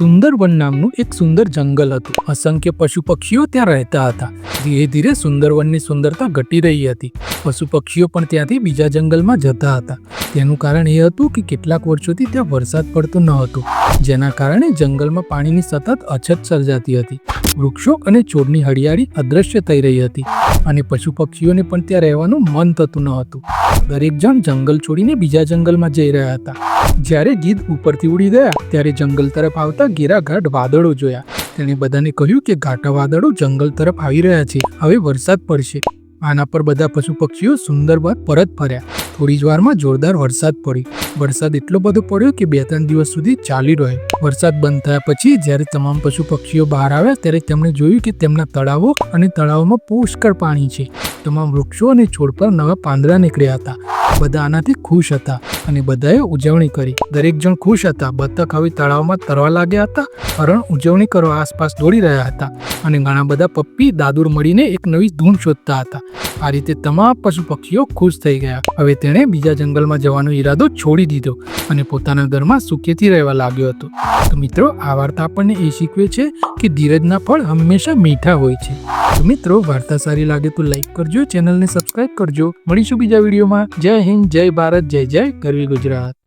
સુંદરવન નામનું એક સુંદર જંગલ હતું. અસંખ્ય પશુ પક્ષીઓ ત્યાં રહેતા હતા. ધીરે ધીરે સુંદરવનની સુંદરતા ઘટી રહી હતી. પશુ પક્ષીઓ પણ ત્યાંથી બીજા જંગલમાં જતા હતા. તેનું કારણ એ હતું કે કેટલાક વર્ષોથી ત્યાં વરસાદ પડતો ન હતો, જેના કારણે જંગલમાં પાણીની સતત અછત સર્જાતી હતી. વૃક્ષો અને છોડની હરિયાળી અદૃશ્ય થઈ રહી હતી અને પશુ પક્ષીઓને પણ ત્યાં રહેવાનું મન થતું ન હતું. દરેક જણ જંગલ છોડીને બીજા જંગલમાં જઈ રહ્યા હતા. જ્યારે ગીધ ઉપરથી ઉડી ગયા, ત્યારે જંગલ તરફ આવતા ઘેરાઘાટ વાદળો જોયા. તેણે બધાને કહ્યું કે ઘાટા વાદળો જંગલ તરફ આવી રહ્યા છે. હવે વરસાદ પડશે. આના પર બધા પશુ પક્ષીઓ સુંદર બાદ પરત ફર્યા. થોડી જ વારમાં જોરદાર વરસાદ પડ્યો વરસાદ એટલો બધો પડ્યો કે બે ત્રણ દિવસ સુધી ચાલી રહ્યો વરસાદ બંધ થયા પછી જ્યારે તમામ પશુ પક્ષીઓ બહાર આવ્યા ત્યારે તેમણે જોયું કે તેમના તળાવો અને તળાવોમાં પુષ્કળ પાણી છે. તમામ વૃક્ષો અને છોડ પર નવા પાંદડા નીકળ્યા હતા. બધા આનાથી ખુશ હતા અને બધાએ ઉજવણી કરી. દરેક જણ ખુશ હતા. બતક હવે તળાવમાં તરવા લાગ્યા હતા, હરણ ઉજવણી કરવા આસપાસ દોડી રહ્યા હતા અને ઘણા બધા પપ્પી, દાદુર મળીને એક નવી ધૂન શોધતા હતા. આ રીતે તમામ પશુ પક્ષીઓ ખુશ થઈ ગયા. હવે તેણે બીજા જંગલમાં જવાનો ઈરાદો છોડી દીધો અને પોતાના ઘરમાં સુખેથી રહેવા લાગ્યો હતો. તો મિત્રો, આ વાર્તા આપણને એ શીખવે છે કે ધીરજના ફળ હંમેશા મીઠા હોય છે. તો મિત્રો, વાર્તા સારી લાગે તો લાઈક કરજો, ચેનલને સબસ્ક્રાઇબ કરજો. મળીશું બીજા વિડીયોમાં. જય હિન્દ, જય ભારત, જય જય ગરવી ગુજરાત.